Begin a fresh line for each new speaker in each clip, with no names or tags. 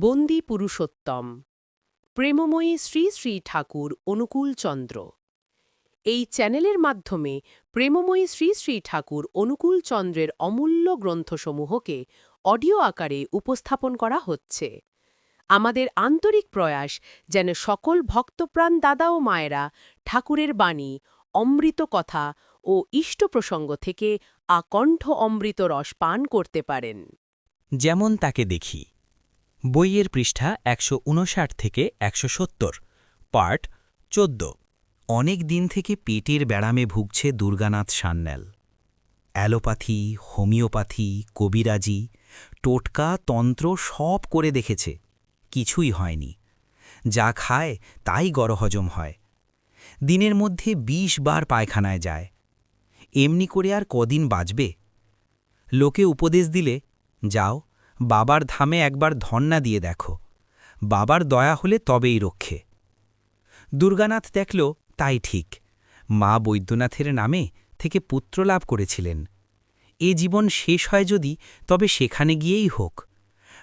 বন্দি পুরুষোত্তম। প্রেমময়ী শ্রী শ্রী ঠাকুর অনুকূল চন্দ্র। এই চ্যানেলের মাধ্যমে প্রেমময়ী শ্রী শ্রী ঠাকুর অনুকূল চন্দ্রের অমূল্য গ্রন্থসমূহকে অডিও আকারে উপস্থাপন করা হচ্ছে। আমাদের আন্তরিক প্রয়াস যেন সকল ভক্তপ্রাণ দাদা ও মায়েরা ঠাকুরের বাণী, অমৃত কথা ও ইষ্ট প্রসঙ্গ থেকে আকণ্ঠ অমৃত রস পান করতে পারেন।
যেমন তাকে দেখি। বইয়ের পৃষ্ঠা একশো উনষাট থেকে একশো সত্তর, পার্ট চোদ্দ। অনেক দিন থেকে পেটের ব্যারামে ভুগছে দুর্গানাথ সান্যাল। অ্যালোপ্যাথি, হোমিওপ্যাথি, কবিরাজি, টোটকা, তন্ত্র সব করে দেখেছে। কিছুই হয়নি। যা খায় তাই গরহজম হয়। দিনের মধ্যে ২০ বার পায়খানায় যায়। এমনি করে আর কদিন বাঁচবে? লোকে উপদেশ দিলে, যাও বাবার ধামে একবার ধন্না দিয়ে দেখো। বাবার দয়া হলে তবেই রক্ষে। দুর্গানাথ দেখল, তাই ঠিক। মা বৈদ্যনাথের নামে থেকে পুত্র লাভ করেছিলেন। এ জীবন শেষ হয় যদি, তবে সেখানে গিয়েই হোক।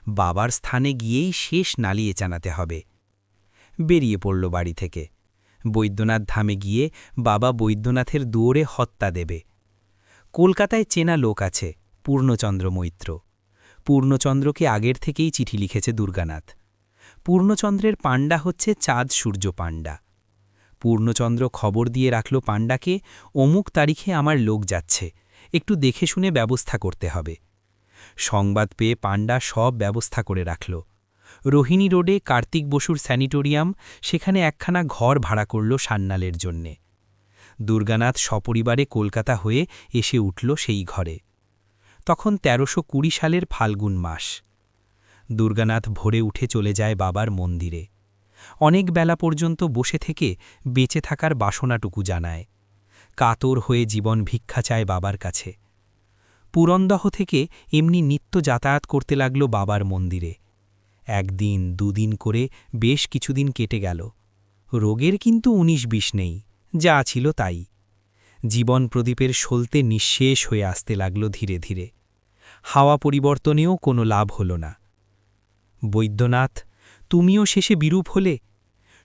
বাবার স্থানে গিয়েই শেষ নালিয়ে জানাতে হবে। বেরিয়ে পড়ল বাড়ি থেকে। বৈদ্যনাথ ধামে গিয়ে বাবা বৈদ্যনাথের দুয়োরে হত্যা দেবে। কলকাতায় চেনা লোক আছে, পূর্ণচন্দ্র মৈত্র। পূর্ণচন্দ্রকে আগের থেকেই চিঠি লিখেছে দুর্গানাথ। পূর্ণচন্দ্রের পাণ্ডা হচ্ছে চাঁদ সূর্য পাণ্ডা। পূর্ণচন্দ্র খবর দিয়ে রাখল পাণ্ডাকে, অমুক তারিখে আমার লোক যাচ্ছে, একটু দেখে শুনে ব্যবস্থা করতে হবে। সংবাদ পেয়ে পাণ্ডা সব ব্যবস্থা করে রাখল। রোহিণী রোডে কার্তিক বসুর স্যানিটোরিয়াম, সেখানে একখানা ঘর ভাড়া করল সান্নালের জন্যে। দুর্গানাথ সপরিবারে কলকাতা হয়ে এসে উঠল সেই ঘরে। তখন তেরোশো কুড়ি সালের ফাল্গুন মাস। দুর্গানাথ ভোরে উঠে চলে যায় বাবার মন্দিরে। অনেক বেলা পর্যন্ত বসে থেকে বেঁচে থাকার বাসনাটুকু জানায়। কাতর হয়ে জীবন ভিক্ষা চায় বাবার কাছে। পুরন্দহ থেকে এমনি নিত্য যাতায়াত করতে লাগল বাবার মন্দিরে। একদিন, দুদিন করে বেশ কিছুদিন কেটে গেল। রোগের কিন্তু উনিশ বিশ নেই, যা ছিল তাই। জীবন প্রদীপের সলতে নিঃশেষ হয়ে আসতে লাগল ধীরে ধীরে। হাওয়া পরিবর্তনেও কোনো লাভ হল না। বৈদ্যনাথ, তুমিও শেষে বিরূপ হলে?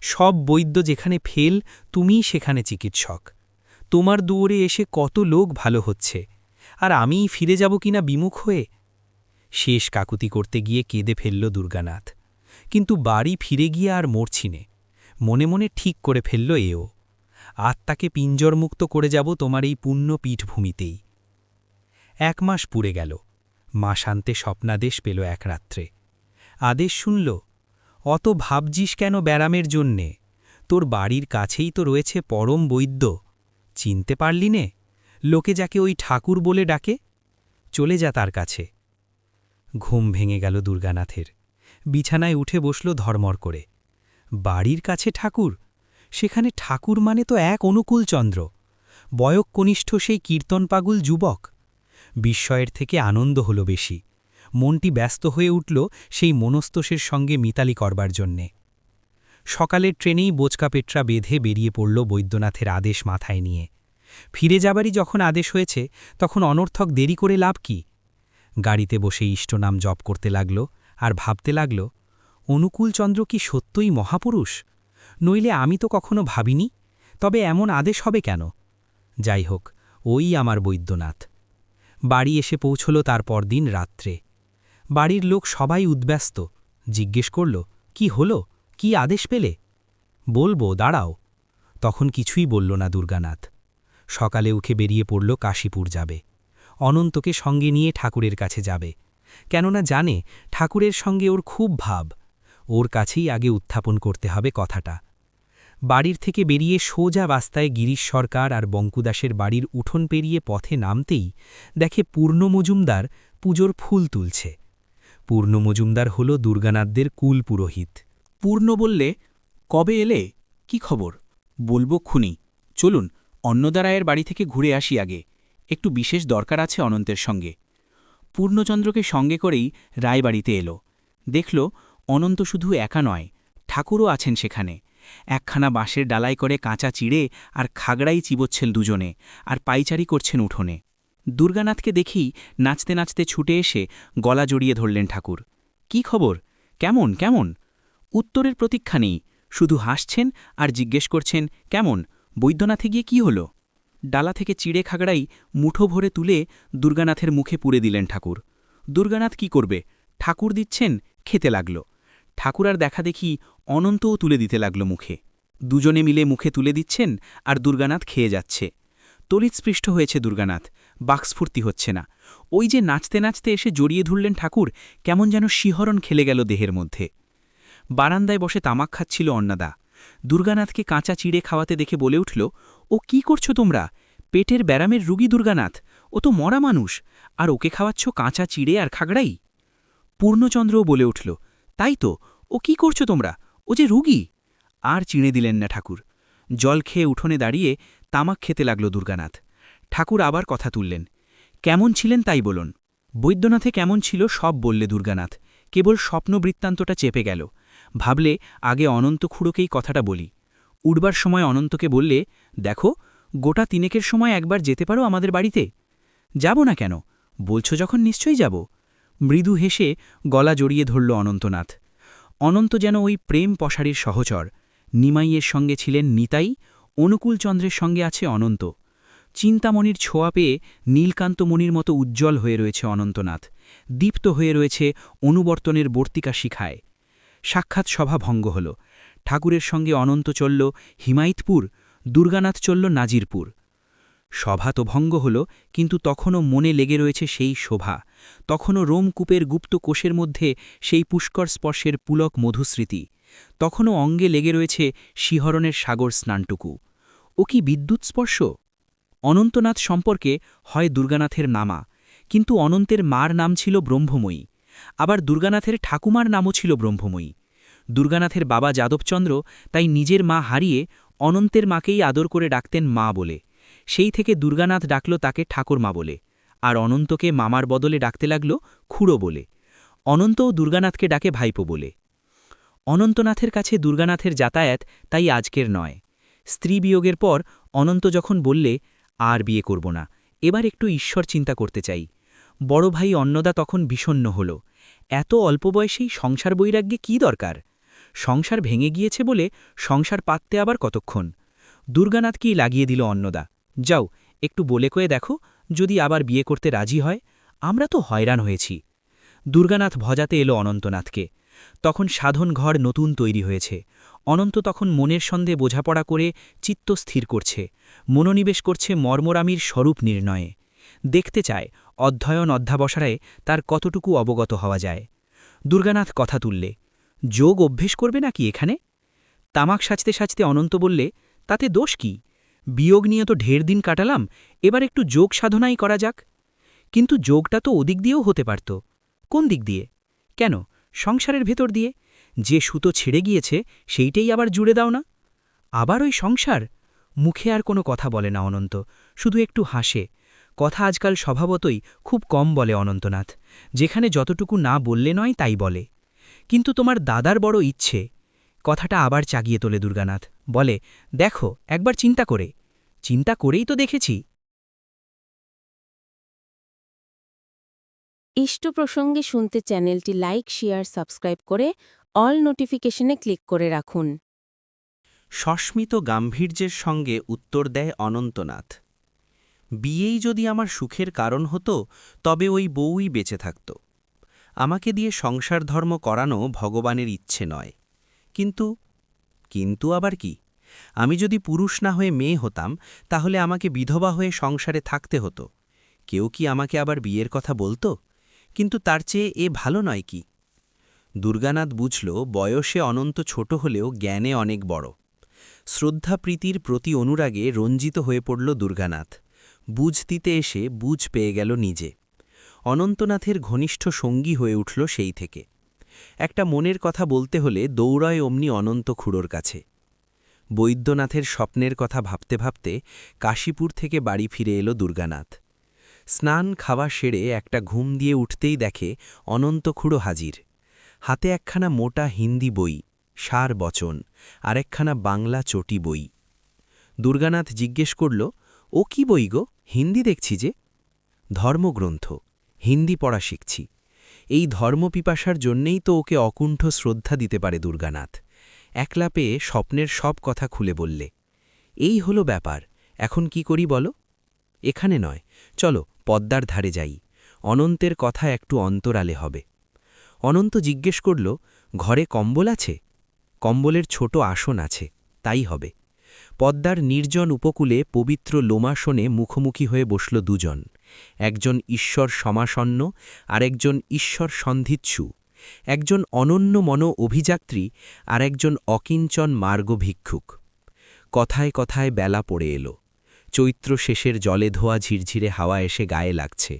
সব বৈদ্য যেখানে ফেল, তুমিই সেখানে চিকিৎসক। তোমার দুয়ারে এসে কত লোক ভালো হচ্ছে। আর আমিই ফিরে যাব কিনা বিমুখ হয়ে? শেষ কাকুতি করতে গিয়ে কেঁদে ফেলল দুর্গানাথ। কিন্তু বাড়ি ফিরে গিয়ে আর মরছিনে মনে মনে ঠিক করে ফেলল এও। আত্মাকে পিঞ্জরমুক্ত করে যাব তোমার এই পুণ্য পীঠভূমিতেই। এক মাস পুড়ে গেল। মা শান্তে স্বপ্নাদেশ পেল এক রাত্রে। আদেশ শুনল, অত ভাবজিস কেন ব্যারামের জন্যে? তোর বাড়ির কাছেই তো রয়েছে পরম বৈদ্য। চিনতে পারলি নে? লোকে যাকে ওই ঠাকুর বলে ডাকে? চলে যা তার কাছে। ঘুম ভেঙে গেল দুর্গানাথের। বিছানায় উঠে বসল ধর্মর করে। বাড়ির কাছে ঠাকুর? সেখানে ঠাকুর মানে তো এক অনুকূল চন্দ্র। বয়ক কনিষ্ঠ সেই কীর্তন পাগুল যুবক। বিস্ময়ের থেকে আনন্দ হল বেশি। মনটি ব্যস্ত হয়ে উঠল সেই মনস্তোষের সঙ্গে মিতালি করবার জন্যে। সকালের ট্রেনেই বোচকা পেট্রা বেঁধে বেরিয়ে পড়ল বৈদ্যনাথের আদেশ মাথায় নিয়ে। ফিরে যাবারই যখন আদেশ হয়েছে, তখন অনর্থক দেরি করে লাভ কি? গাড়িতে বসে ইষ্টনাম জপ করতে লাগল আর ভাবতে লাগল অনুকূলচন্দ্র কি সত্যই মহাপুরুষ? নইলে আমি তো কখনো ভাবিনি, তবে এমন আদেশ হবে কেন? যাই হোক ওই আমার বৈদ্যনাথ। বাড়ি এসে পৌঁছল তার পরদিন রাত্রে। বাড়ির লোক সবাই উদ্ব্যস্ত, জিজ্ঞেস করল, কি হলো? কি আদেশ পেলে? বলব, দাঁড়াও। তখন কিছুই বলল না দুর্গানাথ। সকালে উঠে বেরিয়ে পড়ল কাশীপুর যাবে। অনন্তকে সঙ্গে নিয়ে ঠাকুরের কাছে যাবে। কেননা জানে, ঠাকুরের সঙ্গে ওর খুব ভাব। ওর কাছেই আগে উত্থাপন করতে হবে কথাটা। বাড়ির থেকে বেরিয়ে সোজা রাস্তায় গিরিশ সরকার আর বঙ্কুদাসের বাড়ির উঠোন পেরিয়ে পথে নামতেই দেখে পূর্ণ মজুমদার পুজোর ফুল তুলছে। পূর্ণ মজুমদার হল দুর্গানাথদের কুল পুরোহিত।
পূর্ণ বললে, কবে এলে? কি খবর? বলব খুনি। চলুন, অন্নদারায়ের বাড়ি থেকে ঘুরে আসি আগে। একটু বিশেষ দরকার আছে অনন্তের সঙ্গে। পূর্ণচন্দ্রকে সঙ্গে করেই রায়বাড়িতে এলো। দেখল, অনন্ত শুধু একা নয়, ঠাকুরও আছেন সেখানে। একখানা বাঁশের ডালাই করে কাঁচা চিড়ে আর খাগড়াই চিবোচ্ছেন দুজনে আর পাইচারি করছেন উঠোনে। দুর্গানাথকে দেখেই নাচতে নাচতে ছুটে এসে গলা জড়িয়ে ধরলেন ঠাকুর। কি খবর?
কেমন? কেমন? উত্তরের প্রতীক্ষা নেই। শুধু হাসছেন আর জিজ্ঞেস করছেন, কেমন? বৈদ্যনাথে গিয়ে কি হলো? ডালা থেকে চিড়ে খাগড়াই মুঠো ভরে তুলে দুর্গানাথের মুখে পুরে দিলেন ঠাকুর। দুর্গানাথ কি করবে? ঠাকুর দিচ্ছেন? খেতে লাগল। ঠাকুর আর দেখা দেখি অনন্তও তুলে দিতে লাগল মুখে। দুজনে মিলে মুখে তুলে দিচ্ছেন আর দুর্গানাথ খেয়ে যাচ্ছে। তলিৎস্পৃষ্ট হয়েছে দুর্গানাথ, বাক্সফূর্তি হচ্ছে না। ওই যে নাচতে নাচতে এসে জড়িয়ে ধরলেন ঠাকুর, কেমন যেন শিহরণ খেলে গেল দেহের মধ্যে। বারান্দায় বসে তামাক খাচ্ছিল অন্নাদা। দুর্গানাথকে কাঁচা চিড়ে খাওয়াতে দেখে বলে উঠল, ও কি করছ তোমরা? পেটের ব্যারামের রুগী দুর্গানাথ। ও তো মরা মানুষ। আর ওকে খাওয়াচ্ছ কাঁচা চিড়ে আর খাগড়াই? পূর্ণচন্দ্রও বলে উঠল তাই তো? ও কি করছ তোমরা? ও যে রুগী? আর চিড়ে দিলেন না ঠাকুর। জল খেয়ে উঠোনে দাঁড়িয়ে তামাক খেতে লাগল দুর্গানাথ। ঠাকুর আবার কথা তুললেন। কেমন ছিলেন তাই বলুন। বৈদ্যনাথে কেমন ছিল সব বললে দুর্গানাথ। কেবল স্বপ্ন বৃত্তান্তটা চেপে গেল। ভাবলে আগে অনন্ত খুঁড়োকেই কথাটা বলি। উড়বার সময় অনন্তকে বললে, দেখো, গোটা তিনেকের সময় একবার যেতে পারো আমাদের বাড়িতে? যাব না কেন? বলছো যখন নিশ্চয়ই যাব। মৃদু হেসে গলা জড়িয়ে ধরল অনন্তনাথ। অনন্ত যেন ওই প্রেম পশারির সহচর। নিমাইয়ের সঙ্গে ছিলেন নিতাই, অনুকূলচন্দ্রের সঙ্গে আছে অনন্ত। চিন্তামণির ছোঁয়া পেয়ে নীলকান্তমণির মতো উজ্জ্বল হয়ে রয়েছে অনন্তনাথ। দীপ্ত হয়ে রয়েছে অনুবর্তনের বর্তিকা শিখায়। সাক্ষাৎ সভা ভঙ্গ হল। ঠাকুরের সঙ্গে অনন্ত চলল হিমায়তপুর, দুর্গানাথ চলল নাজিরপুর। সভা তো ভঙ্গ হল, কিন্তু তখনও মনে লেগে রয়েছে সেই শোভা। তখনও রোমকূপের গুপ্ত কোষের মধ্যে সেই পুষ্কর স্পর্শের পুলক মধুস্মৃতি। তখনও অঙ্গে লেগে রয়েছে শিহরণের সাগর স্নানটুকু। ও কি বিদ্যুৎ স্পর্শ? অনন্তনাথ সম্পর্কে হয় দুর্গানাথের নামা, কিন্তু অনন্তের মার নাম ছিল ব্রহ্মময়ী, আবার দুর্গানাথের ঠাকুমার নামও ছিল ব্রহ্মময়ী। দুর্গানাথের বাবা যাদবচন্দ্র তাই নিজের মা হারিয়ে অনন্তের মাকেই আদর করে ডাকতেন মা বলে। সেই থেকে দুর্গানাথ ডাকল তাকে ঠাকুরমা বলে, আর অনন্তকে মামার বদলে ডাকতে লাগল খুড়ো বলে। অনন্তও দুর্গানাথকে ডাকে ভাইপো বলে। অনন্তনাথের কাছে দুর্গানাথের যাতায়াত তাই আজকের নয়। স্ত্রী বিয়োগের পর অনন্ত যখন বললে, আর বিয়ে করব না, এবার একটু ঈশ্বর চিন্তা করতে চাই। বড় ভাই অন্নদা তখন বিষণ্ন হল। এত অল্প বয়সেই সংসার বৈরাগ্যে কি দরকার? সংসার ভেঙে গিয়েছে বলে সংসার পাততে আবার কতক্ষণ? দুর্গানাথকেই লাগিয়ে দিল অন্নদা? যাও, একটু বলে কয়ে দেখো, যদি আবার বিয়ে করতে রাজি হয়, আমরা তো হয়রান হয়েছি। দুর্গানাথ ভজাতে এলো অনন্তনাথকে। তখন সাধন ঘর নতুন তৈরি হয়েছে। অনন্ত তখন মনের সন্ধে বোঝাপড়া করে চিত্ত স্থির করছে, মনোনিবেশ করছে মর্মরামির স্বরূপ নির্ণয়ে। দেখতে চায়, অধ্যয়ন অধ্যাবসারায় তার কতটুকু অবগত হওয়া যায়। দুর্গানাথ কথা তুললে, যোগ অভ্যেস করবে নাকি এখানে? তামাক সাজতে সাজতে অনন্ত বললে, তাতে দোষ কি? বিয়োগ নিয়ে তো ঢের দিন কাটালাম, এবার একটু যোগ সাধনাই করা যাক। কিন্তু যোগটা তো ওদিক দিয়েও হতে পারত। কোন দিক দিয়ে? কেন? সংসারের ভেতর দিয়ে? যে সুতো ছেড়ে গিয়েছে, সেইটাই আবার জুড়ে দাও না? আবার ওই সংসার? মুখে আর কোনো কথা বলে না অনন্ত, শুধু একটু হাসে। কথা আজকাল স্বভাবতই খুব কম বলে অনন্তনাথ, যেখানে যতটুকু না বললে নয় তাই বলে। কিন্তু তোমার দাদার বড় ইচ্ছে। কথাটা আবার চাগিয়ে তোলে দুর্গানাথ, বলে, দেখো, একবার চিন্তা করে। চিন্তা করেই তো দেখেছি।
ইষ্ট প্রসঙ্গে শুনতে চ্যানেলটি লাইক শেয়ার সাবস্ক্রাইব করে অল নোটিফিকেশনে ক্লিক করে রাখুন।
সস্মিত গাম্ভীর্যের সঙ্গে উত্তর দেয় অনন্তনাথ। বিয়েই যদি আমার সুখের কারণ হতো তবে ওই বউই বেঁচে থাকত। আমাকে দিয়ে সংসার ধর্ম করানো ভগবানের ইচ্ছে নয়। কিন্তু কিন্তু আবার কি? আমি যদি পুরুষ না হয়ে মেয়ে হতাম, তাহলে আমাকে বিধবা হয়ে সংসারে থাকতে হতো। কেউ কি আমাকে আবার বিয়ের কথা বলতো? কিন্তু তার চেয়ে এ ভালো নয় কি? দুর্গানাথ বুঝল, বয়সে অনন্ত ছোট হলেও জ্ঞানে অনেক বড়। শ্রদ্ধাপ্রীতির প্রতি অনুরাগে রঞ্জিত হয়ে পড়ল দুর্গানাথ। বুঝ দিতে এসে বুঝ পেয়ে গেল নিজে। অনন্তনাথের ঘনিষ্ঠ সঙ্গী হয়ে উঠল সেই থেকে। একটা মনের কথা বলতে হলে দৌড়য় অমনি অনন্ত খুড়োর কাছে। বৈদ্যনাথের স্বপ্নের কথা ভাবতে ভাবতে কাশীপুর থেকে বাড়ি ফিরে এলো দুর্গানাথ। স্নান খাওয়া সেরে একটা ঘুম দিয়ে উঠতেই দেখে অনন্ত খুড়ো হাজির। হাতে একখানা মোটা হিন্দি বই, সার বচন, আর একখানা বাংলা চটি বই। দুর্গানাথ জিজ্ঞেস করল, ও কি বই গো? হিন্দি দেখছি যে? ধর্মগ্রন্থ। হিন্দি পড়া শিখছি।
এই ধর্মপিপাসার জন্যেই তো ওকে অকুণ্ঠ শ্রদ্ধা দিতে পারে দুর্গানাথ। একলা পেয়ে স্বপ্নের সব কথা খুলে বললে, এই হলো ব্যাপার, এখন কি করি বলো? এখানে নয়, চলো পদ্মার ধারে যাই, অনন্তের কথা একটু অন্তরালে হবে। অনন্ত জিজ্ঞেস করল, ঘরে কম্বল আছে? কম্বলের ছোট আসন আছে, তাই হবে। পদ্মার নির্জন উপকূলে পবিত্র লোমাসনে মুখোমুখি হয়ে বসল দুজন, একজন ঈশ্বর সমাসন্ন আর একজন ঈশ্বর সন্ধিৎসু একজন অনন্য মন অভিযাত্রী আর একজন অকিঞ্চন মার্গ ভিক্ষুক। কথায় কথায় বেলা পড়ে এলো। চৈত্র শেষের জলে ধোয়া ঝিরঝিরে হাওয়া এসে গায়ে লাগছে।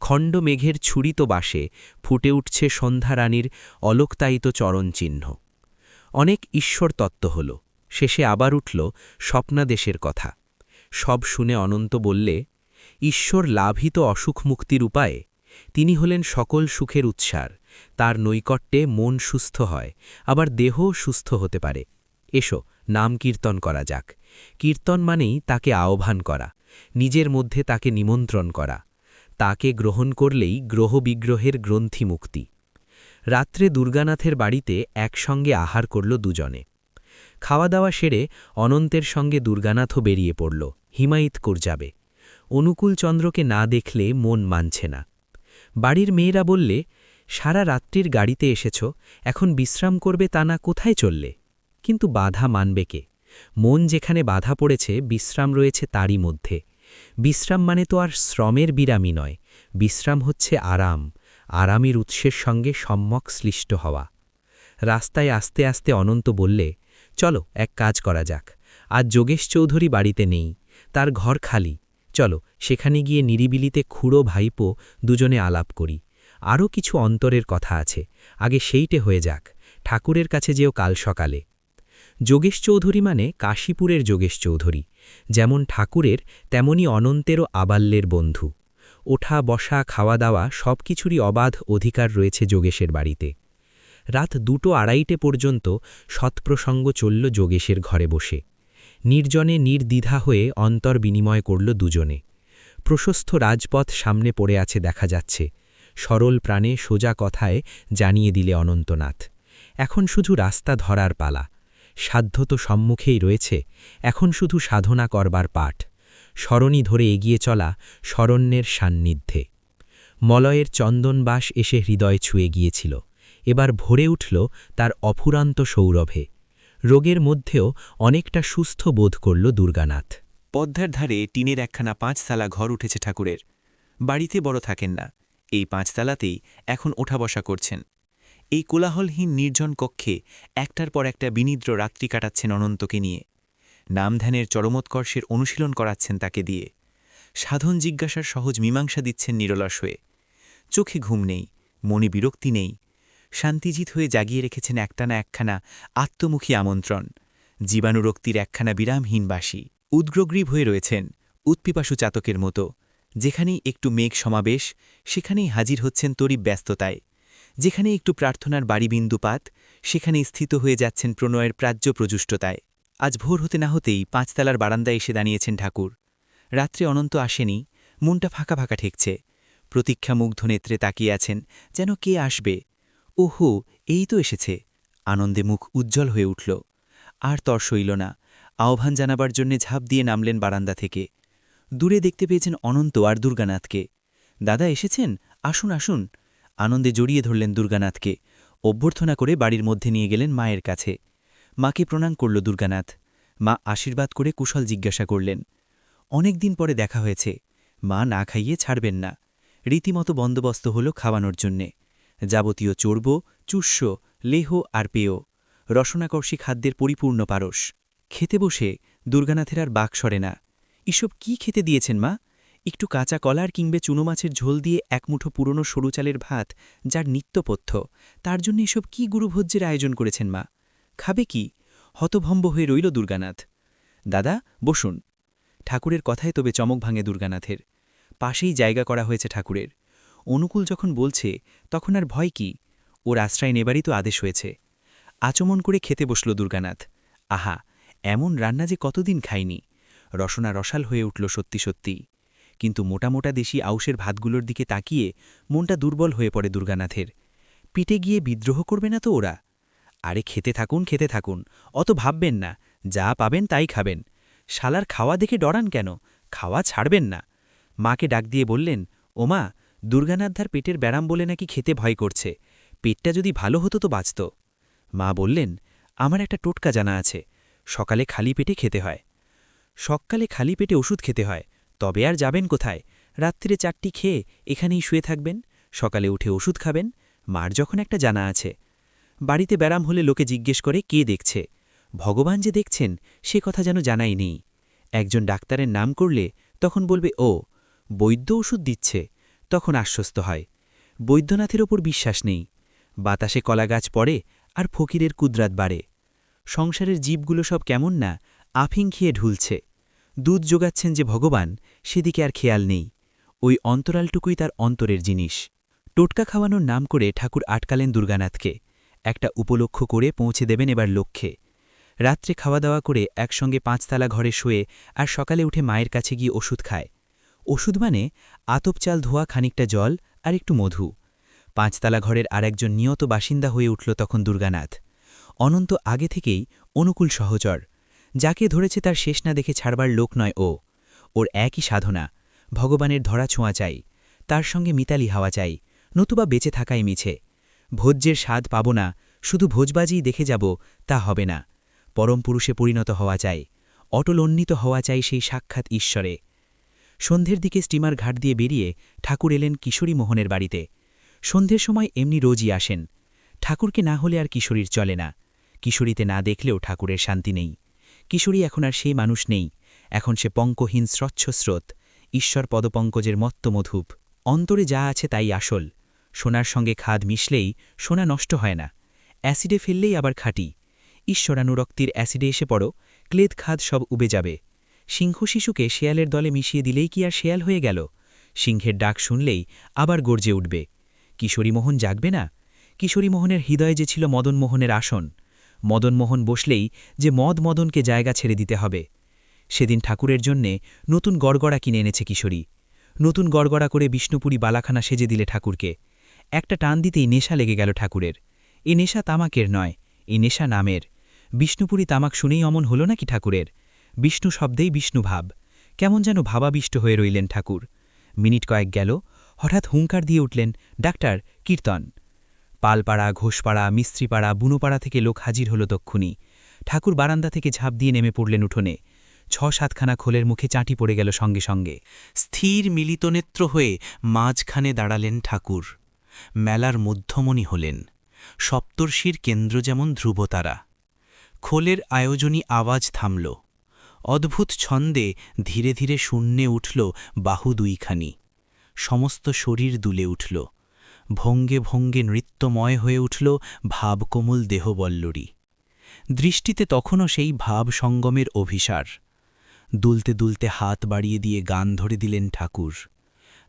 খণ্ড মেঘের ছুরিত বাসে ফুটে উঠছে সন্ধ্যারানীর অলোকতায়িত চরণচিহ্ন। অনেক ঈশ্বর তত্ত্ব হল। শেষে আবার উঠল স্বপ্নাদেশের কথা। সব শুনে অনন্ত বললে, ঈশ্বর লাভিত অসুখ মুক্তির উপায়ে, তিনি হলেন সকল সুখের উৎসার। তার নৈকট্যে মন সুস্থ হয়, আবার দেহও সুস্থ হতে পারে। এসো, নাম কীর্তন করা যাক। কীর্তন মানেই তাকে আহ্বান করা, নিজের মধ্যে তাকে নিমন্ত্রণ করা। তাকে গ্রহণ করলেই গ্রহবিগ্রহের গ্রন্থি মুক্তি। রাত্রে দুর্গানাথের বাড়িতে একসঙ্গে আহার করল দুজনে। খাওয়া দাওয়া সেরে অনন্তের সঙ্গে দুর্গানাথও বেরিয়ে পড়ল হিমায়িতকুর যাবে। অনুকূল চন্দ্রকে না দেখলে মন মানছে না। বাড়ির মেয়েরা বললে সারা রাত্রির গাড়িতে এসেছ, এখন বিশ্রাম করবে তা না কোথায় চললে? কিন্তু বাধা মানবে কে? মন যেখানে বাধা পড়েছে, বিশ্রাম রয়েছে তারই মধ্যে। বিশ্রাম মানে তো আর শ্রমের বিরামই নয়, বিশ্রাম হচ্ছে আরাম, আরামের উৎসের সঙ্গে সম্যক শ্লিষ্ট হওয়া। রাস্তায় আস্তে আস্তে অনন্ত বললে, চলো, এক কাজ করা যাক। আজ যোগেশ চৌধুরী বাড়িতে নেই, তার ঘর খালি। চলো, সেখানে গিয়ে নিরিবিলিতে খুঁড়ো, ভাইপো দুজনে আলাপ করি। আরও কিছু অন্তরের কথা আছে, আগে সেইটে হয়ে যাক, ঠাকুরের কাছে যেও কাল সকালে। যোগেশ চৌধুরী মানে কাশীপুরের যোগেশ চৌধুরী, যেমন ঠাকুরের, তেমনি অনন্তেরও আবাল্যের বন্ধু। ওঠা, বসা খাওয়া দাওয়া সব কিছুরই অবাধ অধিকার রয়েছে যোগেশের বাড়িতে। রাত দুটো আড়াইটে পর্যন্ত সৎপ্রসঙ্গ চলল যোগেশের ঘরে বসে। নির্জনে নির্দ্বিধা হয়ে অন্তর বিনিময় করল দুজনে। প্রশস্ত রাজপথ সামনে পড়ে আছে দেখা যাচ্ছে। সরল প্রাণে সোজা কথায় জানিয়ে দিলে অনন্তনাথ, এখন শুধু রাস্তা ধরার পালা। সাধ্য তো সম্মুখেই রয়েছে, এখন শুধু সাধনা করবার পাঠ। স্মরণী ধরে এগিয়ে চলা শরণ্যের সান্নিধ্যে। মলয়ের চন্দনবাস এসে হৃদয় ছুঁয়ে গিয়েছিল, এবার ভরে উঠল তার অফুরান্ত সৌরভে। রোগের মধ্যেও অনেকটা সুস্থ বোধ করল দুর্গানাথ।
পদ্মার ধারে টিনের একখানা পাঁচতলা ঘর উঠেছে ঠাকুরের। বাড়িতে বড় থাকেন না। এই পাঁচতলাতেই এখন ওঠা বসা করছেন। এই কোলাহলহীন নির্জন কক্ষে একটার পর একটা বিনিদ্র রাত্রি কাটাচ্ছেন অনন্তকে নিয়ে। নামধ্যানের চরমোৎকর্ষের অনুশীলন করাচ্ছেন তাকে দিয়ে। সাধন জিজ্ঞাসার সহজ মীমাংসা দিচ্ছেন নিরলস হয়ে। চোখে ঘুম নেই, মনে বিরক্তি নেই। শান্তিজিৎ হয়ে জাগিয়ে রেখেছেন একটানা একখানা আত্মমুখী আমন্ত্রণ। জীবাণুরক্তির একখানা বিরামহীন বাসী উদ্গ্রগ্রীব হয়ে রয়েছেন উৎপিপাসু চাতকের মতো। যেখানেই একটু মেঘ সমাবেশ, সেখানেই হাজির হচ্ছেন তরিব ব্যস্ততায়। যেখানে একটু প্রার্থনার বাড়িবিন্দুপাত, সেখানে স্থিত হয়ে যাচ্ছেন প্রণয়ের প্রাজ্য প্রজুষ্টতায়। আজ ভোর হতে না হতেই পাঁচতলার বারান্দায় এসে দাঁড়িয়েছেন ঠাকুর। রাত্রে অনন্ত আসেনি, মনটা ফাঁকা ফাঁকা ঠেকছে। প্রতীক্ষামুগ্ধ নেত্রে তাকিয়ে আছেন, যেন কে আসবে? ওহো, এই তো এসেছে। আনন্দে মুখ উজ্জ্বল হয়ে উঠল। আর তর সইল না। আহ্বান জানাবার জন্যে ঝাঁপ দিয়ে নামলেন বারান্দা থেকে। দূরে দেখতে পেয়েছেন অনন্ত আর দুর্গানাথকে। দাদা এসেছেন? আসুন আসুন। আনন্দে জড়িয়ে ধরলেন দুর্গানাথকে। অভ্যর্থনা করে বাড়ির মধ্যে নিয়ে গেলেন মায়ের কাছে। মাকে প্রণাম করল দুর্গানাথ। মা আশীর্বাদ করে কুশল জিজ্ঞাসা করলেন, অনেক দিন পরে দেখা হয়েছে। মা না খাইয়ে ছাড়বেন না। রীতিমতো বন্দোবস্ত হল খাওয়ানোর জন্যে। যাবতীয় চর্ব, চুষ্য, লেহ আর পেয়, রসনাকর্ষী খাদ্যের পরিপূর্ণ পারস। খেতে বসে দুর্গানাথের আর বাক সরে না। এসব কি খেতে দিয়েছেন, মা? একটু কাঁচা কলার কিংবে চুনো মাছের ঝোল দিয়ে একমুঠো পুরনো সরু চালের ভাত, যার নিত্যপথ্য, তার জন্য এসব কি গুরুভোজ্যের আয়োজন করেছেন, মা? খাবে কি? হতভম্ব হয়ে রইল দুর্গানাথ। দাদা, বসুন। ঠাকুরের কথায় তবে চমক ভাঙে দুর্গানাথের। পাশেই জায়গা করা হয়েছে ঠাকুরের। অনুকূল যখন বলছে, তখন আর ভয় কি? ওর আশ্রয় নেবারই তো আদেশ হয়েছে। আচমন করে খেতে বসল দুর্গানাথ। আহা, এমন রান্না যে কতদিন খাইনি। রসনা রসাল হয়ে উঠল সত্যি সত্যি।
কিন্তু মোটা মোটা দেশি আউশের ভাতগুলোর দিকে তাকিয়ে মনটা দুর্বল হয়ে পড়ে দুর্গানাথের। পিটে গিয়ে বিদ্রোহ করবে না তো ওরা? আরে খেতে থাকুন খেতে থাকুন, অত ভাববেন না, যা পাবেন তাই খাবেন। শালার খাওয়া দেখে ডরান কেন? খাওয়া ছাড়বেন না। মাকে ডাক দিয়ে বললেন, ওমা দুর্গানাদ্ধার পেটের ব্যারাম বলে নাকি খেতে ভয় করছে। পেটটা যদি ভালো হতো তো বাঁচত। মা বললেন, আমার একটা টোটকা জানা আছে। সকালে খালি পেটে খেতে হয়। সকালে খালি পেটে ওষুধ খেতে হয়, তবে আর যাবেন কোথায়? রাত্রিরে চারটি খেয়ে এখানেই শুয়ে থাকবেন, সকালে উঠে ওষুধ খাবেন, মার যখন একটা জানা আছে। বাড়িতে ব্যারাম হলে লোকে জিজ্ঞেস করে, কে দেখছে? ভগবান যে দেখছেন, সে কথা যেন জানাই নেই। একজন ডাক্তারের নাম করলে তখন বলবে, ও, বৈদ্য ওষুধ দিচ্ছে, তখন আশ্বস্ত হয়। বৈদ্যনাথের ওপর বিশ্বাস নেই। বাতাসে কলাগাছ পড়ে আর ফকিরের কুদরাত বাড়ে। সংসারের জীবগুলো সব কেমন না আফিং খেয়ে ঢুলছে। দুধ যোগাচ্ছেন যে ভগবান, সেদিকে আর খেয়াল নেই। ওই অন্তরালটুকুই তার অন্তরের জিনিস। টোটকা খাওয়ানোর নাম করে ঠাকুর আটকালেন দুর্গানাথকে। একটা উপলক্ষ করে পৌঁছে দেবেন এবার লক্ষ্যে। রাত্রে খাওয়া দাওয়া করে একসঙ্গে পাঁচতলা ঘরে শুয়ে আর সকালে উঠে মায়ের কাছে গিয়ে ওষুধ খায়। ওষুধ মানে আতপ চাল ধোয়া খানিকটা জল আর একটু মধু। পাঁচতলা ঘরের আরেকজন নিয়ত বাসিন্দা হয়ে উঠল তখন দুর্গানাথ। অনন্ত আগে থেকেই অনুকূল সহচর। যাকে ধরেছে তার শেষ না দেখে ছাড়বার লোক নয় ও। ওর একই সাধনা, ভগবানের ধরা ছোঁয়া চাই, তার সঙ্গে মিতালি হাওয়া চাই, নতুবা বেঁচে থাকাই মিছে। ভোজ্যের স্বাদ পাব না, শুধু ভোজবাজিই দেখে যাব, তা হবে না। পরম পুরুষে পরিণত হওয়া চাই অটলোন্নিত হওয়া চাই সেই সাক্ষাৎ ঈশ্বরে। সন্ধ্যের দিকে স্টিমার ঘাট দিয়ে বেরিয়ে ঠাকুর এলেন কিশোরী মোহনের বাড়িতে। সন্ধ্যের সময় এমনি রোজই আসেন। ঠাকুরকে না হলে আর কিশোরীর চলে না। কিশোরীতে না দেখলেও ঠাকুরের শান্তি নেই। কিশোরী এখন আর সেই মানুষ নেই। এখন সে পঙ্কহীন স্বচ্ছ স্রোত, ঈশ্বর পদপঙ্কজের মত্ত মধুপ। অন্তরে যা আছে তাই আসল। সোনার সঙ্গে খাদ মিশলেই সোনা নষ্ট হয় না। অ্যাসিডে ফেললেই আবার খাটি। ঈশ্বরানুরক্তির অ্যাসিডে এসে পড়ো, ক্লেদ খাদ সব উবে যাবে। সিংহ শিশুকে শেয়ালের দলে মিশিয়ে দিলেই কি আর শেয়াল হয়ে গেল? সিংহের ডাক শুনলেই আবার গর্জে উঠবে। কিশোরী মোহন জাগবে না? কিশোরী মোহনের হৃদয়ে যে ছিল মদনমোহনের আসন মদনমোহন বসলেই যে মদ মদনকে জায়গা ছেড়ে দিতে হবে। সেদিন ঠাকুরের জন্যে নতুন গড়গড়া কিনে এনেছে কিশোরী। নতুন গড়গড়া করে বিষ্ণুপুরী বালাখানা সেজে দিলে ঠাকুরকে। একটা টান দিতেই নেশা লেগে গেল ঠাকুরের। এ নেশা তামাকের নয়, এ নেশা নামের। বিষ্ণুপুরী তামাক শুনেই অমন হল নাকি ঠাকুরের? বিষ্ণু শব্দেই বিষ্ণু ভাব। কেমন যেন ভাবাবিষ্ট হয়ে রইলেন ঠাকুর। মিনিট কয়েক গেল, হঠাৎ হুঙ্কার দিয়ে উঠলেন, ডাক্তার, কীর্তন। পালপাড়া, ঘোষপাড়া, মিস্ত্রিপাড়া, বুনোপাড়া থেকে লোক হাজির হল তক্ষুনি। ঠাকুর বারান্দা থেকে ঝাঁপ দিয়ে নেমে পড়লেন উঠোনে। ছ সাতখানা খোলের মুখে চাঁটি পড়ে গেল সঙ্গে সঙ্গে। স্থির মিলিতনেত্র হয়ে মাঝখানে দাঁড়ালেন ঠাকুর। মেলার মধ্যমণি হলেন। সপ্তর্ষির কেন্দ্র যেমন ধ্রুবতারা। খোলের আয়োজনী আওয়াজ থামল। অদ্ভুত ছন্দে ধীরে ধীরে শূন্যে উঠল বাহু দুইখানি। সমস্ত শরীর দুলে উঠল। ভঙ্গে ভঙ্গে নৃত্যময় হয়ে উঠল ভাবকোমল দেহবল্লরী। দৃষ্টিতে তখনও সেই ভাব সঙ্গমের অভিসার। দুলতে দুলতে হাত বাড়িয়ে দিয়ে গান ধরে দিলেন ঠাকুর।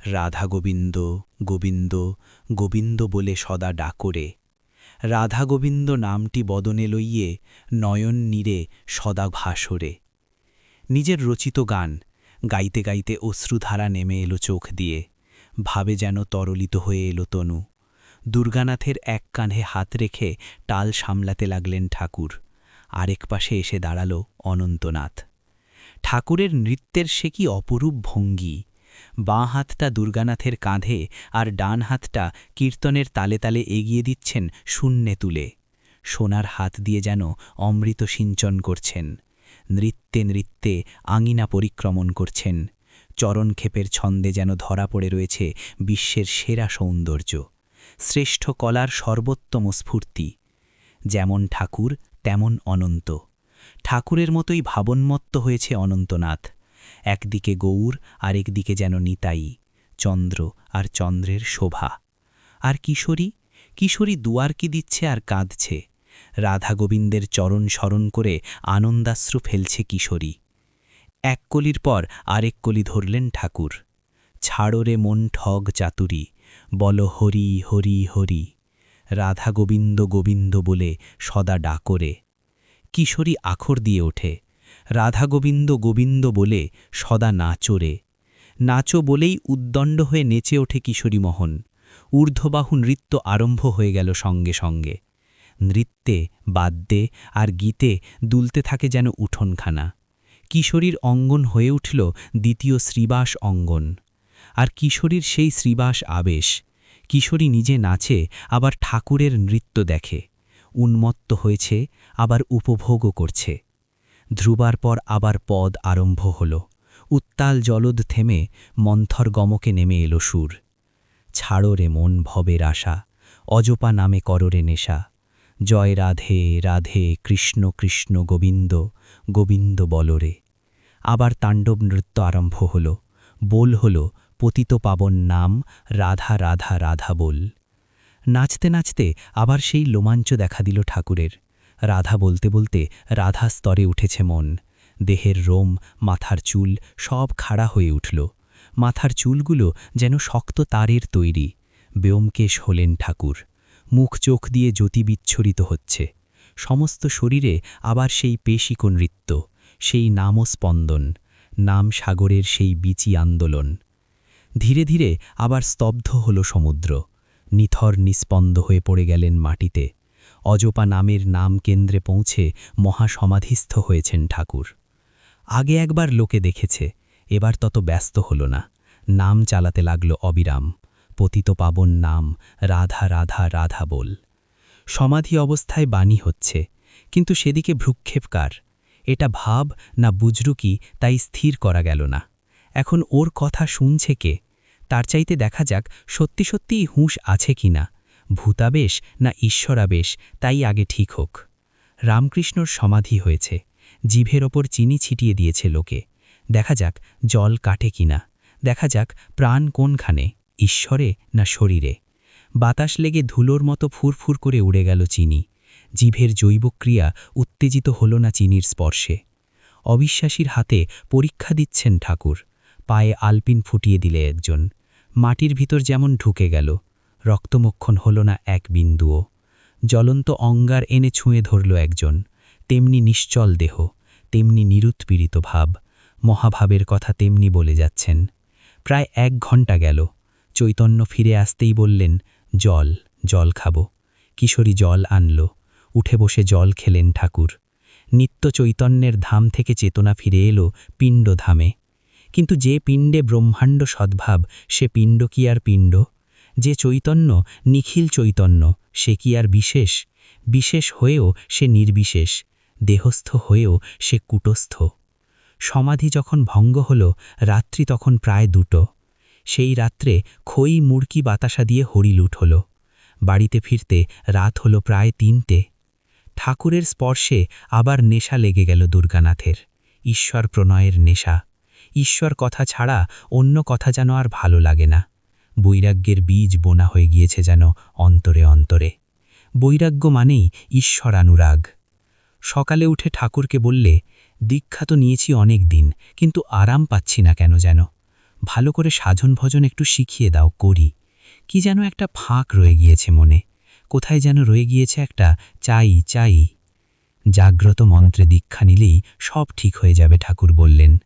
রাধা গোবিন্দ গোবিন্দ গোবিন্দ বলে সদা ডাকরে। রাধা গোবিন্দ নামটি বদনে লইয়ে নয়ন নীরে সদা ভাসরে। নিজের রচিত গান গাইতে গাইতে অশ্রুধারা নেমে এলো চোখ দিয়ে। ভাবে যেন তরলিত হয়ে এলো তনু। দুর্গানাথের এক কাঁধে হাত রেখে টাল সামলাতে লাগলেন ঠাকুর। আরেক পাশে এসে দাঁড়াল অনন্তনাথ। ঠাকুরের নৃত্যের সে কি অপরূপ ভঙ্গি। বাঁ হাতটা দুর্গানাথের কাঁধে আর ডান হাতটা কীর্তনের তালে তালে এগিয়ে দিচ্ছেন শূন্যে তুলে। সোনার হাত দিয়ে যেন অমৃত সিঞ্চন করছেন। নৃত্যে নৃত্যে আঙিনা পরিক্রমণ করছেন। চরণক্ষেপের ছন্দে যেন ধরা পড়ে রয়েছে বিশ্বের সেরা সৌন্দর্য। শ্রেষ্ঠ কলার সর্বোত্তম স্ফূর্তি। যেমন ঠাকুর, তেমন অনন্ত। ঠাকুরের মতোই ভাবন্মত্ত হয়েছে অনন্তনাথ। একদিকে গৌর, আরেকদিকে যেন নিতাই, চন্দ্র আর চন্দ্রের শোভা। আর কিশোরী? কিশোরী দুয়ার কি দিচ্ছে আর কাঁদছে? রাধা গোবিন্দের চরণ স্মরণ করে আনন্দাশ্রু ফেলছে কিশোরী। এক কলির পর আরেক কলি ধরলেন ঠাকুর। ছাড়রে মন ঠগ চাতুরি, বল হরি হরি হরি, রাধা গোবিন্দ গোবিন্দ বলে সদা ডাকরে কিশোরী আখর দিয়ে ওঠে, রাধা গোবিন্দ গোবিন্দ বলে সদা নাচরে নাচো বলেই উদ্দণ্ড হয়ে নেচে ওঠে কিশোরী মোহন। ঊর্ধ্ববাহু নৃত্য আরম্ভ হয়ে গেল সঙ্গে সঙ্গে। নৃত্যে, বাদ্যে আর গীতে দুলতে থাকে যেন উঠোনখানা। কিশোরীর অঙ্গন হয়ে উঠল দ্বিতীয় শ্রীবাস অঙ্গন। আর কিশোরীর সেই শ্রীবাস আবেশ। কিশোরী নিজে নাচে, আবার ঠাকুরের নৃত্য দেখে। উন্মত্ত হয়েছে, আবার উপভোগও করছে। ধ্রুবার পর আবার পদ আরম্ভ হল। উত্তাল জলদ থেমে মন্থর গমকে নেমে এলো সুর। ছাড়ো রে মন ভবের আশা, অজপা নামে কররে নেশা। জয় রাধে রাধে কৃষ্ণ কৃষ্ণ গোবিন্দ গোবিন্দ বলরে। আবার তাণ্ডব নৃত্য আরম্ভ হল। বোল হল, পতিত পাবন নাম, রাধা রাধা রাধা বল। নাচতে নাচতে আবার সেই লোমাঞ্চ দেখা দিল ঠাকুরের। রাধা বলতে বলতে রাধা স্তরে উঠেছে মন। দেহের রোম, মাথার চুল সব খাড়া হয়ে উঠল। মাথার চুলগুলো যেন শক্ত তারের তৈরি। ব্যোমকেশ হলেন ঠাকুর। মুখ চোখ দিয়ে জ্যোতি বিচ্ছরিত হচ্ছে। সমস্ত শরীরে আবার সেই পেশিক নৃত্য। সেই নামস্পন্দন, নাম সাগরের সেই বিচি আন্দোলন। ধীরে ধীরে আবার স্তব্ধ হল সমুদ্র। নিথর নিস্পন্দ হয়ে পড়ে গেলেন মাটিতে। অজপা নামের নাম কেন্দ্রে পৌঁছে মহাসমাধিস্থ হয়েছেন ঠাকুর। আগে একবার লোকে দেখেছে, এবার তত ব্যস্ত হল না। নাম চালাতে লাগল অবিরাম। পতিত পাবন নাম রাধা রাধা রাধা বল। সমাধি অবস্থায় বাণী হচ্ছে, কিন্তু সেদিকে ভ্রুক্ষেপকার এটা ভাব না বুজরুকি তাই স্থির করা গেল না। এখন ওর কথা শুনছে কে? তার চাইতে দেখা যাক সত্যি সত্যিই হুঁশ আছে কি না। ভূতাবেশ না ঈশ্বরাবেশ, তাই আগে ঠিক হোক। রামকৃষ্ণর সমাধি হয়েছে। জিভের ওপর চিনি ছিটিয়ে দিয়েছে লোকে। দেখা যাক জল কাটে কিনা দেখা যাক প্রাণ কোনখানে, ঈশ্বরে না শরীরে। বাতাস লেগে ধুলোর মতো ফুরফুর করে উড়ে গেল চিনি। জিভের জৈবক্রিয়া উত্তেজিত হল না চিনির স্পর্শে। অবিশ্বাসীর হাতে পরীক্ষা দিচ্ছেন ঠাকুর। পায়ে আলপিন ফুটিয়ে দিলে একজন। মাটির ভিতর যেমন ঢুকে গেল, রক্তমক্ষণ হল না এক বিন্দুও। জ্বলন্ত অঙ্গার এনে ছুঁয়ে ধরল একজন। তেমনি নিশ্চল দেহ, তেমনি নিরুৎপীড়িত ভাব। মহাভাবের কথা তেমনি বলে যাচ্ছেন। প্রায় এক ঘণ্টা গেল। চৈতন্য ফিরে আসতেই বললেন, জল জল খাব। কিশোরী জল আনল। উঠে বসে জল খেলেন ঠাকুর। নিত্য চৈতন্যের ধাম থেকে চেতনা ফিরে এলো পিণ্ড ধামে। কিন্তু যে পিণ্ডে ব্রহ্মাণ্ড সদ্ভাব, সে পিণ্ড কি আর পিণ্ড? যে চৈতন্য নিখিল চৈতন্য, সে কি আর বিশেষ? বিশেষ হয়েও সে নির্বিশেষ, দেহস্থ হয়েও সে কুটস্থ। সমাধি যখন ভঙ্গ হল, রাত্রি তখন প্রায় দুটো। সেই রাত্রে খই, মুড়কি, বাতাসা দিয়ে হরিলুট হল। বাড়িতে ফিরতে রাত হল প্রায় তিনটে। ঠাকুরের স্পর্শে আবার নেশা লেগে গেল দুর্গানাথের। ঈশ্বর প্রণয়ের নেশা। ঈশ্বর কথা ছাড়া অন্য কথা যেন আর ভালো লাগে না। বৈরাগ্যের বীজ বোনা হয়ে গিয়েছে যেন অন্তরে অন্তরে। বৈরাগ্য মানেই ঈশ্বরানুরাগ। সকালে উঠে ঠাকুরকে বললে, দীক্ষা তো নিয়েছি অনেক দিন, কিন্তু আরাম পাচ্ছি না কেন যেন? ভালো করে সাধন ভজন একটু শিখিয়ে দাও, করি। কি যেন একটা ফাঁক রয়ে গিয়েছে মনে। কোথায় যেন রয়ে গিয়েছে একটা চাই চাই। জাগ্রত মন্ত্রে দীক্ষা নিলেই সব ঠিক হয়ে যাবে, ঠাকুর বললেন।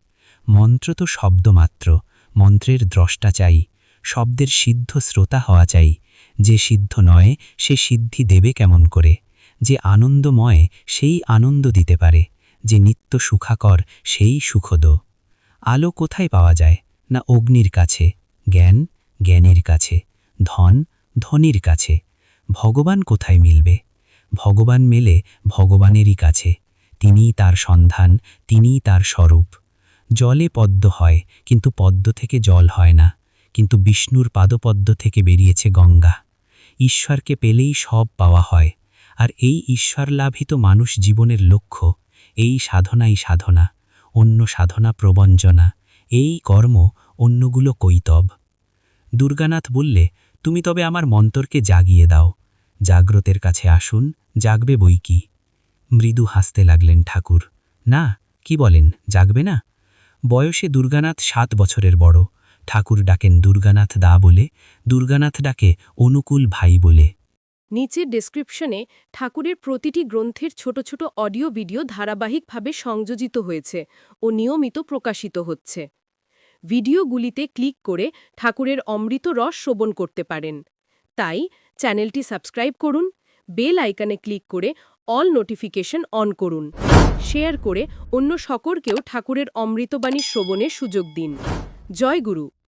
মন্ত্র তো শব্দমাত্র মন্ত্রের দ্রষ্টা চাই, শব্দের সিদ্ধ শ্রোতা হওয়া চাই। যে সিদ্ধ নয়, সে সিদ্ধি দেবে কেমন করে? যে আনন্দময়, সেই আনন্দ দিতে পারে। যে নিত্য সুখাকর, সেই সুখদ। আলো কোথায় পাওয়া যায়? না অগ্নির কাছে। জ্ঞান, জ্ঞানের কাছে। ধন, ধনির কাছে। ভগবান কোথায় মিলবে? ভগবান মেলে ভগবানেরই কাছে। তিনিই তার সন্ধান, তিনিই তার স্বরূপ। জলে পদ্ম হয়, কিন্তু পদ্ম থেকে জল হয় না। কিন্তু বিষ্ণুর পাদপদ্ম থেকে বেরিয়েছে গঙ্গা। ঈশ্বরকে পেলেই সব পাওয়া হয়। আর এই ঈশ্বর লাভিত মানুষ জীবনের লক্ষ্য, এই সাধনাই সাধনা, অন্য সাধনা প্রবঞ্জনা, এই কর্ম অন্যগুলো কৈতব। দুর্গানাথ বললে তুমি তবে আমার মন্তরকে জাগিয়ে দাও। জাগ্রতের কাছে আসুন, জাগবে বই কি? মৃদু হাসতে লাগলেন ঠাকুর। না, কি বলেন, জাগবে না? বয়সে দুর্গানাথ সাত বছরের বড়। ঠাকুর ডাকেন দুর্গানাথ দা বলে, দুর্গানাথ ডাকে অনুকূল ভাই বলে।
নিচের ডেসক্রিপশনে ঠাকুরের প্রতিটি গ্রন্থের ছোট ছোট অডিও ভিডিও ধারাবাহিকভাবে সংযোজিত হয়েছে ও নিয়মিত প্রকাশিত হচ্ছে। ভিডিওগুলিতে ক্লিক করে ঠাকুরের অমৃত রস শোবন করতে পারেন। তাই চ্যানেলটি সাবস্ক্রাইব করুন, বেল আইকনে ক্লিক করে অল নোটিফিকেশন অন করুন। শেয়ার করে অন্য সকলকেও ঠাকুরের অমৃতবাণী শ্রবণের সুযোগ দিন। জয় গুরু।